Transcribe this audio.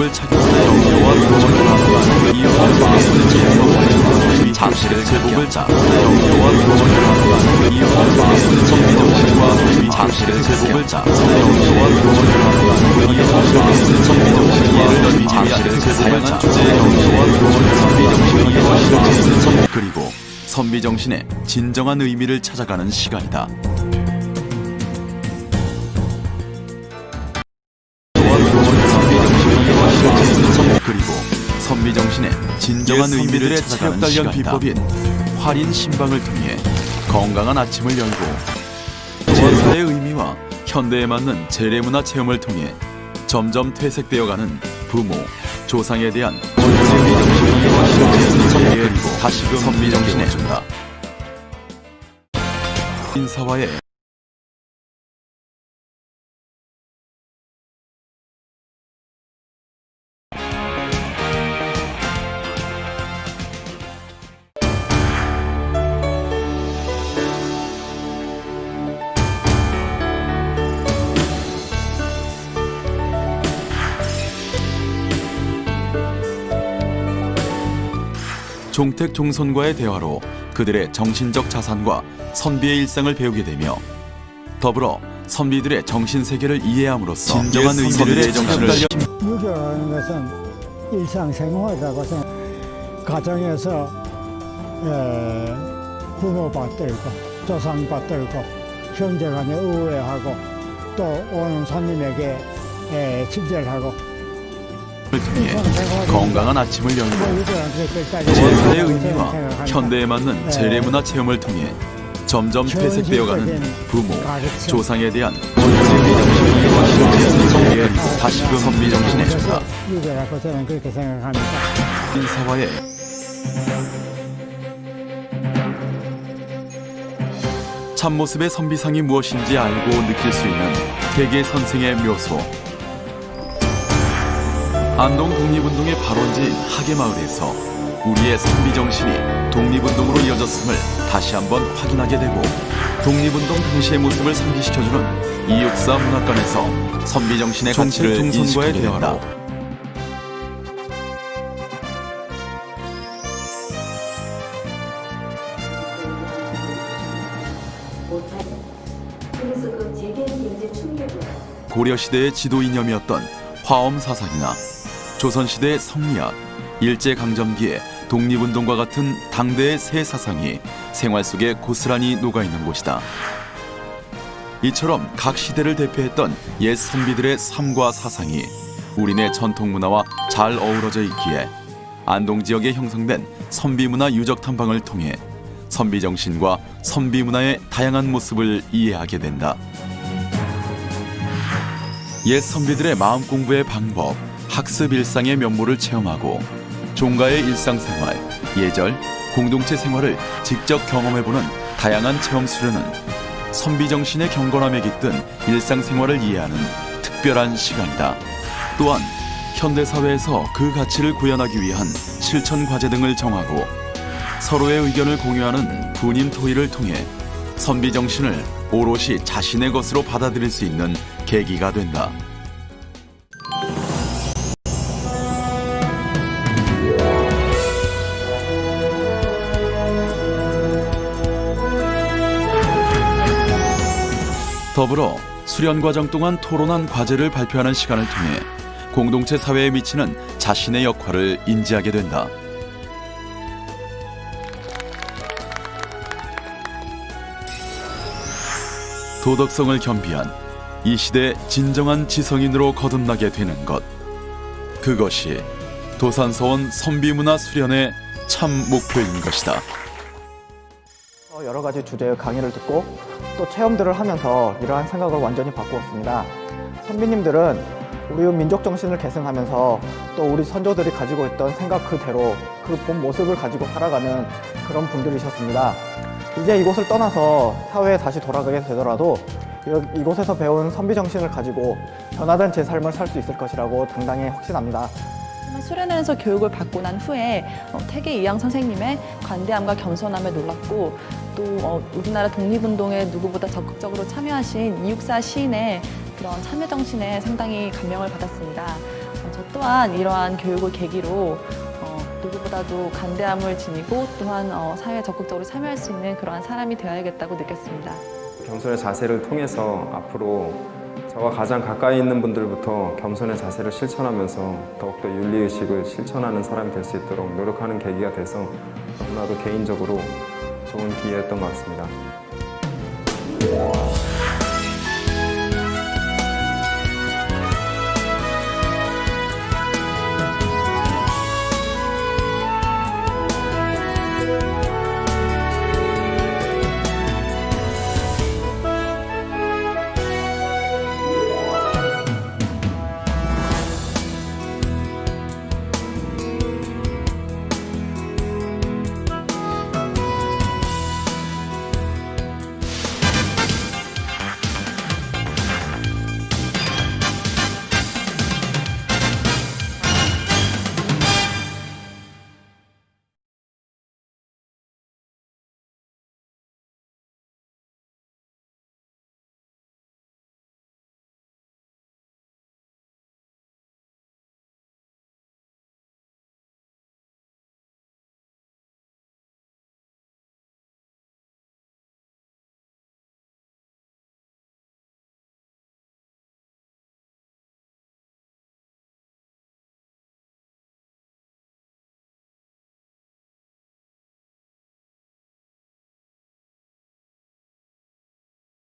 의미를 착용하는 영예와 교훈을 하는 이유한 마음의 잠실의 제복을 짜 영예와 교훈을 하는 이유한 마음의 정비정신과 잠실의 제복을 짜 영예와 교훈을 하는 이유한 마음의 정비정신과 잠실의 제복을 짜 영예와 교훈을 하는 이유한 마음의 그리고 선비정신의 진정한 의미를 찾아가는 시간이다. 선비정신의 진정한 의미를 찾아가는 체력 비법인 활인 신방을 통해 건강한 아침을 열고 제사의 의미와 현대에 맞는 재래 문화 체험을 통해 점점 퇴색되어가는 부모, 조상에 대한 다시금 선비 정신의 준다. 인사와의 종택 종손과의 대화로 그들의 정신적 자산과 선비의 일상을 배우게 되며 더불어 선비들의 정신 세계를 이해함으로써 진정한 의미를 정신을 유교라는 것은 일상생활이라고 생각 가정에서 에, 부모 받들고 조상 받들고 형제간에 우애하고 또 오는 손님에게 에, 친절하고 통해 건강한 아침을 열고 것까지 제사의 의미와 현대에 맞는 재래문화 체험을 통해 점점 퇴색되어가는 부모, 조상에 대한 다시금 선비정신의 준다. 인사와의 참모습의 선비상이 무엇인지 알고 느낄 수 있는 대개 선생의 묘소 안동 독립운동의 발원지인 하계마을에서 우리의 선비정신이 독립운동으로 이어졌음을 다시 한번 확인하게 되고 독립운동 당시의 모습을 상기시켜주는 이육사 문학관에서 선비정신의 가치를 인식하게 된다. 그래서 그 제게 굉장히 충격을 고려 시대의 지도 이념이었던 화엄 사상이나 조선 시대의 성리학, 일제 강점기의 독립운동과 같은 당대의 새 사상이 생활 속에 고스란히 녹아 있는 곳이다. 이처럼 각 시대를 대표했던 옛 선비들의 삶과 사상이 우리네 전통 문화와 잘 어우러져 있기에 안동 지역에 형성된 선비 문화 유적 탐방을 통해 선비 정신과 선비 문화의 다양한 모습을 이해하게 된다. 옛 선비들의 마음 공부의 방법, 학습 일상의 면모를 체험하고 종가의 일상생활, 예절, 공동체 생활을 직접 경험해보는 다양한 체험 수련은 선비 정신의 경건함에 깃든 일상생활을 이해하는 특별한 시간이다. 또한 현대 사회에서 그 가치를 구현하기 위한 실천 과제 등을 정하고 서로의 의견을 공유하는 분임 토의를 통해 선비 정신을 오롯이 자신의 것으로 받아들일 수 있는 계기가 된다. 더불어 수련 과정 동안 토론한 과제를 발표하는 시간을 통해 공동체 사회에 미치는 자신의 역할을 인지하게 된다. 도덕성을 겸비한 이 시대 진정한 지성인으로 거듭나게 되는 것. 그것이 도산서원 선비문화 수련의 참 목표인 것이다. 어, 여러 가지 주제의 강의를 듣고 또 체험들을 하면서 이러한 생각을 완전히 바꾸었습니다. 선비님들은 우리 민족 정신을 계승하면서 또 우리 선조들이 가지고 있던 생각 그대로 그 본 모습을 가지고 살아가는 그런 분들이셨습니다. 이제 이곳을 떠나서 사회에 다시 돌아가게 되더라도 이- 이곳에서 배운 선비 정신을 가지고 변화된 제 삶을 살 수 있을 것이라고 당당히 확신합니다. 수련회에서 교육을 받고 난 후에 어, 태계 이양 선생님의 관대함과 겸손함에 놀랐고 또 어, 우리나라 독립운동에 누구보다 적극적으로 참여하신 이육사 시인의 그런 참여 정신에 상당히 감명을 받았습니다. 어, 저 또한 이러한 교육을 계기로 어, 누구보다도 간대함을 지니고 또한 어, 사회에 적극적으로 참여할 수 있는 그러한 사람이 되어야겠다고 느꼈습니다. 겸손의 자세를 통해서 앞으로 저와 가장 가까이 있는 분들부터 겸손의 자세를 실천하면서 더욱더 윤리의식을 실천하는 사람이 될 수 있도록 노력하는 계기가 돼서 너무나도 개인적으로 좋은 기회였던 것 같습니다.